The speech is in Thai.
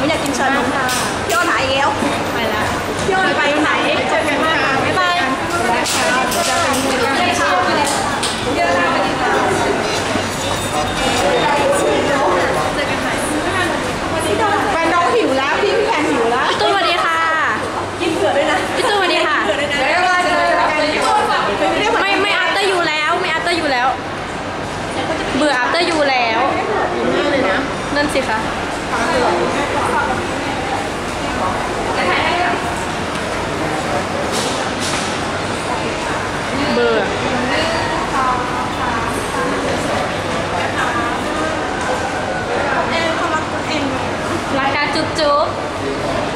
สนุกค่ะพี่อ้นหายแล้วไปแล้วพี่อ้นไปไหนเจอกันมากค่ะบ๊ายบายแฟนน้องหิวแล้วพี่พี่แพนหิวแล้วพี่ตุ้ยสวัสดีค่ะกินเผือกด้วยนะพี่ตุ้ยสวัสดีค่ะเดี๋ยวมาเจอกันไม่ไม่ไม่อัพเตอร์ยูแล้วไม่อัพเตอร์ยูแล้ว เบื่ออัพเตอร์ยูแล้วเลยนะนั่นสิคะเบื่อรักการ จุ๊